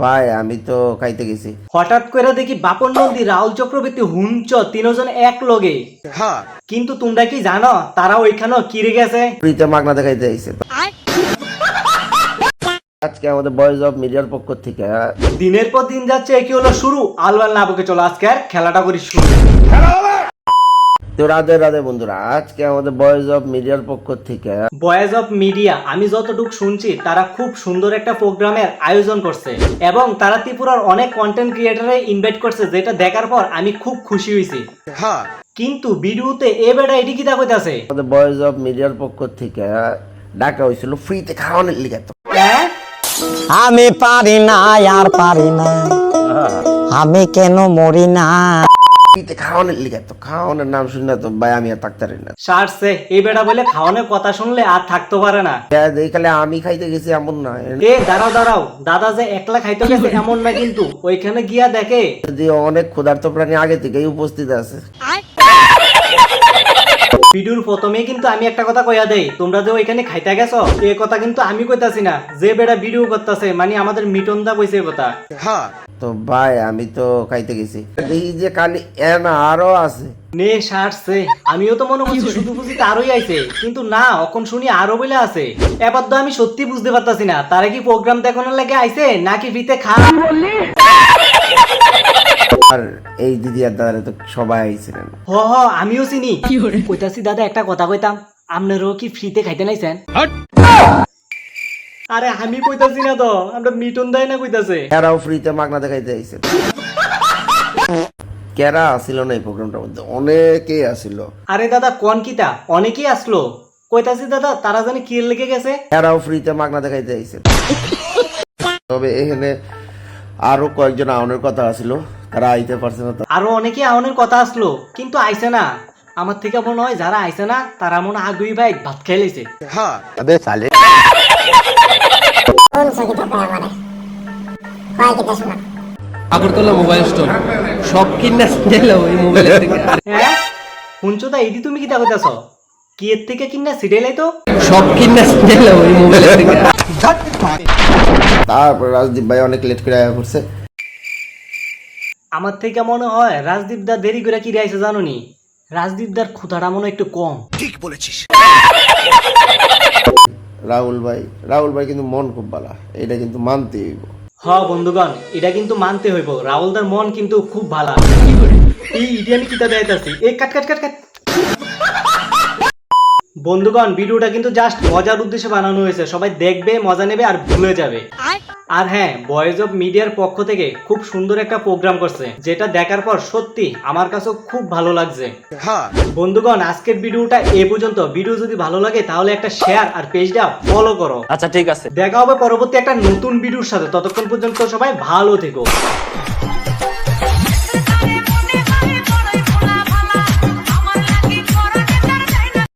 ভাই আমি তো খাইতে গেছি। হঠাৎ করে দেখি বাপন নন্দী রাহুল চক্রবর্তী হুঞ্চ তিনজন এক লগে। কিন্তু তোমরা কি জানো তারা ওইখানে কিরে গেছে? ফ্রিতে মাগনা দেখাইতে আইছে আজকে আমাদের বয়েজ অফ মিডিয়ার পক্ষ থেকে দিনের পর দিন যাচ্ছে কি হলো শুরু। আলওয়াল না বকে চলো আজকে আর খেলাটা করি শুরু। তো রাধে রাধে বন্ধুরা আজকে আমাদের বয়েজ অফ মিডিয়ার পক্ষ থেকে বয়েজ অফ মিডিয়া আমি যতটুকু শুনছি তারা খুব সুন্দর একটা প্রোগ্রামের আয়োজন করছে এবং তারা ত্রিপুরার অনেক কন্টেন্ট ক্রিয়েটারে ইনভাইট করছে যেটা দেখার পর আমি খুব খুশি হয়েছি। কিন্তু ভিডিওতে এ বেটা এটি কি কইতাছে আমাদের বয়েজ অফ মিডিয়ার পক্ষ থেকে ডাকা হয়েছিল ফ্রিতে খাওয়ানোর লিগে তো। হ্যাঁ? আমি পারি না আর পারি না। আমি কেন মরি না? খাওয়ানোর লিগে তো খাওয়ানোর নাম শুনে তো ভাই আমি আর থাকতে পারি না। সারছে এই বেটা বলে খাওয়ানোর কথা শুনলে আর থাকতে পারে না। এইখানে আমি খাইতে গেছি এমন না। এ দাঁড়াও দাঁড়াও দাদা যে একলা খাইতে গেছে এমন না কিন্তু। ওইখানে গিয়া দেখে। যদি অনেক ক্ষুধার্ত প্রাণী আগে থেকেই উপস্থিত আছে। ভিডিওর প্রথমে কিন্তু আমি একটা কথা কইয়া দেই তোমরা যে ওইখানে খাইতে গেছো এ কথা কিন্তু আমি কইতাছি না। যে বেড়া ভিডিও করতেছে মানে আমাদের মিটন দা কইছে কথা। তো ভাই আমি তো খাইতে গেছি। এই যে কালি এন আরও আছে। নে সারছে আমিও তো মনে করছি শুধু বুঝি তারই আইছে। কিন্তু না এখন শুনি আরও বলে আছে। এবার তো আমি সত্যি বুঝতে পারতাছি না। তারা কি প্রোগ্রাম দেখানোর লাগে আইছে নাকি ফ্রিতে খা আর এই দিদি আর দাদারা তো সবাই আইছিলেন। হ হ আমিও চিনি। কইতাছি দাদা একটা কথা কইতাম। আপনারও কি ফ্রিতে খাইতে নাইছেন? আরে আমি কইতাছি না তো আমরা মিটন দেয় না কইতাছে। এরাও ফ্রিতে মাগনা দেখাইতে আইছে। কেরা আসিল না এই প্রোগ্রামটার মধ্যে? অনেকেই আসিল। আরে দাদা কোন কিতা? অনেকেই আসলো। কইতাছি দাদা তারা জানি কি লেগে গেছে? এরাও ফ্রিতে মাগনা দেখাইতে আইছে। তবে এখানে আরও কয়েকজন আউনের কথা আছিল তারা আইতে পারছে না আরও অনেকে আউনের কথা আসলো কিন্তু আইছে না। আমার থেকে মনে হয় যারা আইছে না তারা মনে হয় আগুই ভাই ভাত খেয়ে লেছে। Agartala mobile store. সব কিনা মোবাইলের থেকে। হ্যাঁ? শুনছো তুমি কইতাছ কি এর থেকে কিনা সিরিয়াল তো? সব কিনা মোবাইলের থেকে। তারপর রাজদীপ ভাই অনেক লেট করে আয়া পড়ছে। আমার থেকে মনে হয় রাজদীপ দা দেরি করে কি আইছে জানো নি রাজদীপ দার ক্ষুধাটা মনে একটু কম। রাহুল ভাই রাহুল ভাই কিন্তু মন খুব ভালো এটা কিন্তু মানতে হইব। হ বন্ধুগণ এটা কিন্তু মানতে হইব। রাহুলদার মন কিন্তু খুব ভালো এই ইডিয়ানি কিতা দেখাইতাছি? এই কাট কাট কাট কাট। বন্ধুগণ ভিডিওটা কিন্তু জাস্ট মজার উদ্দেশ্যে বানানো হয়েছে। সবাই দেখবে মজা নেবে আর ভুলে যাবে। আর হ্যাঁ বয়েজ অফ মিডিয়ার পক্ষ থেকে খুব সুন্দর একটা প্রোগ্রাম করছে যেটা দেখার পর সত্যি আমার কাছেও খুব ভালো লাগছে। বন্ধুগণ আজকের ভিডিওটা এ পর্যন্ত। ভিডিও যদি ভালো লাগে তাহলে একটা শেয়ার আর পেজটা ফলো করো। আচ্ছা ঠিক আছে। দেখা হবে পরবর্তী একটা নতুন ভিডিওর সাথে। ততক্ষণ পর্যন্ত সবাই ভালো থেকো।